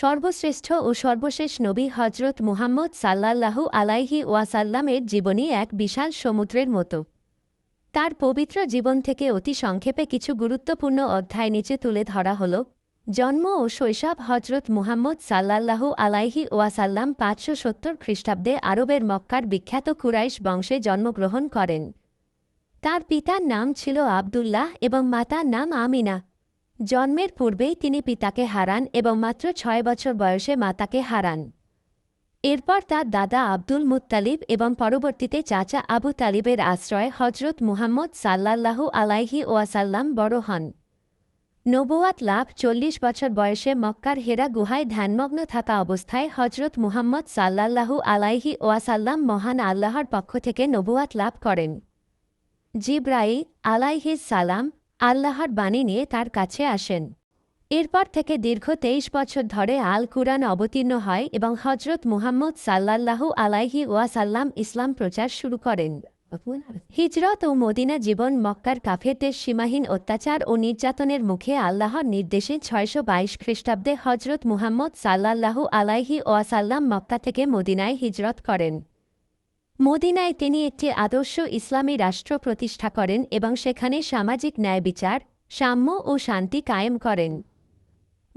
সর্বশ্রেষ্ঠ ও সর্বশেষ নবী হজরত মুহাম্মদ সাল্লাল্লাহু আলাইহি ওয়াসাল্লামের জীবনী এক বিশাল সমুদ্রের মতো। তার পবিত্র জীবন থেকে অতি সংক্ষেপে কিছু গুরুত্বপূর্ণ অধ্যায় নিচে তুলে ধরা হল, জন্ম ও শৈশব হজরত মুহাম্মদ সাল্লাল্লাহু আলাইহি ওয়াসাল্লাম পাঁচশো সত্তর খ্রিস্টাব্দে আরবের মক্কার বিখ্যাত কুরাইশ বংশে জন্মগ্রহণ করেন। তার পিতার নাম ছিল আবদুল্লাহ এবং মাতার নাম আমিনা। জন্মের পূর্বেই তিনি পিতাকে হারান এবং মাত্র ছয় বছর বয়সে মাতাকে হারান। এরপর তার দাদা আব্দুল মুত্তালিব এবং পরবর্তীতে চাচা আবু তালিবের আশ্রয়ে হজরত মুহাম্মদ সাল্লাল্লাহু আলাইহি ওয়াসাল্লাম বড় হন। নবুয়াত লাভ চল্লিশ বছর বয়সে মক্কার হেরা গুহায় ধ্যানমগ্ন থাকা অবস্থায় হজরত মুহাম্মদ সাল্লাল্লাহু আলাইহি ওয়াসাল্লাম মহান আল্লাহর পক্ষ থেকে নবুয়াত লাভ করেন। জিব্রাইল আলাইহিস সালাম আল্লাহর বাণী নিয়ে তার কাছে আসেন। এরপর থেকে দীর্ঘ তেইশ বছর ধরে আল কুরআন অবতীর্ণ হয় এবং হজরত মুহাম্মদ সাল্লাল্লাহু আলাইহি ওয়াসাল্লাম ইসলাম প্রচার শুরু করেন। হিজরত ও মদিনা জীবন মক্কার কাফেরদের সীমাহীন অত্যাচার ও নির্যাতনের মুখে আল্লাহর নির্দেশে ছয়শো বাইশ খ্রিস্টাব্দে হজরত মুহাম্মদ সাল্লাল্লাহু আলাইহি ওয়াসাল্লাম মক্কা থেকে মদিনায় হিজরত করেন। মদিনায় তিনি একটি আদর্শ ইসলামী রাষ্ট্র প্রতিষ্ঠা করেন এবং সেখানে সামাজিক ন্যায় বিচার, সাম্য ও শান্তি কায়েম করেন।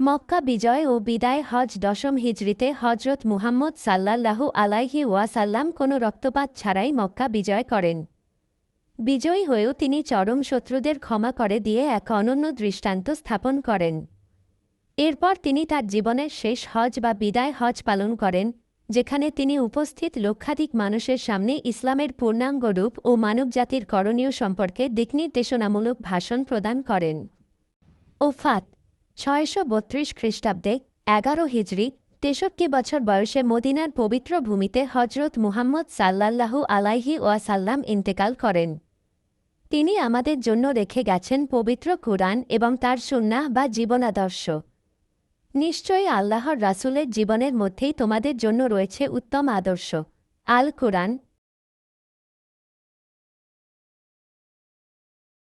মক্কা বিজয় ও বিদায় হজ দশম হিজরিতে হজরত মুহাম্মদ সাল্লাল্লাহু আলাইহি ওয়াসাল্লাম কোনো রক্তপাত ছাড়াই মক্কা বিজয় করেন। বিজয়ী হয়েও তিনি চরম শত্রুদের ক্ষমা করে দিয়ে এক অনন্য দৃষ্টান্ত স্থাপন করেন। এরপর তিনি তার জীবনের শেষ হজ বা বিদায় হজ পালন করেন যেখানে তিনি উপস্থিত লক্ষাধিক মানুষের সামনে ইসলামের পূর্ণাঙ্গ রূপ ও মানবজাতির করণীয় সম্পর্কে দিকনির্দেশনামূলক ভাষণ প্রদান করেন। ওফাত, ছয়শো বত্রিশ খ্রিস্টাব্দে এগারো হিজড়ি তেষট্টি বছর বয়সে মদিনার পবিত্র ভূমিতে হজরত মুহাম্মদ সাল্লাল্লাহু আলাইহি ওয়াসাল্লাম ইন্তেকাল করেন। তিনি আমাদের জন্য রেখে গেছেন পবিত্র কুরআন এবং তার সুন্নাহ বা জীবনাদর্শ। নিশ্চয়ই আল্লাহর রাসুলের জীবনের মধ্যেই তোমাদের জন্য রয়েছে উত্তম আদর্শ। আল কুরআন